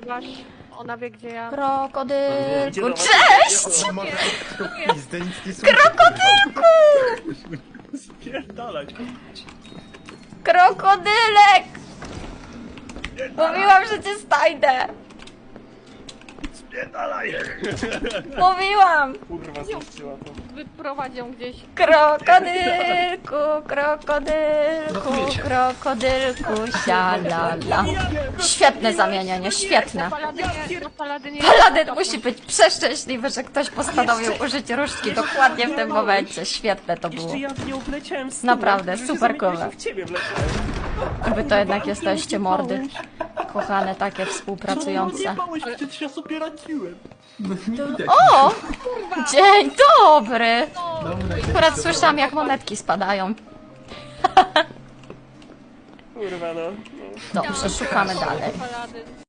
ponieważ ona wie, gdzie ja... Krokodylku, cześć! Słyszy. Spierdalać. Krokodylek! Mówiłam, że cię stajdę! Spierdalaj. Mówiłam! Kurwa, zniszczyła to. Gdzieś. Krokodylku, krokodylku, krokodylku, sialala. Świetne zamienianie, świetne. Paladynie, na paladynie... Paladyn musi być przeszczęśliwy, że ktoś postanowił użyć różdżki dokładnie w tym momencie. Świetne to było. Jeszcze ja w nią wleciałem z Naprawdę, tyłu, że się super w ciebie wleciałem. Wy to jednak jesteście mordy. Kochane, takie współpracujące. Nie bałeś, przecież ja sobie radziłem. No nie widać. O! Dzień dobry! Dobra, Akurat słyszałam, jak monetki spadają. Kurwa, no. no. Dobrze, szukamy dalej. Paladyn.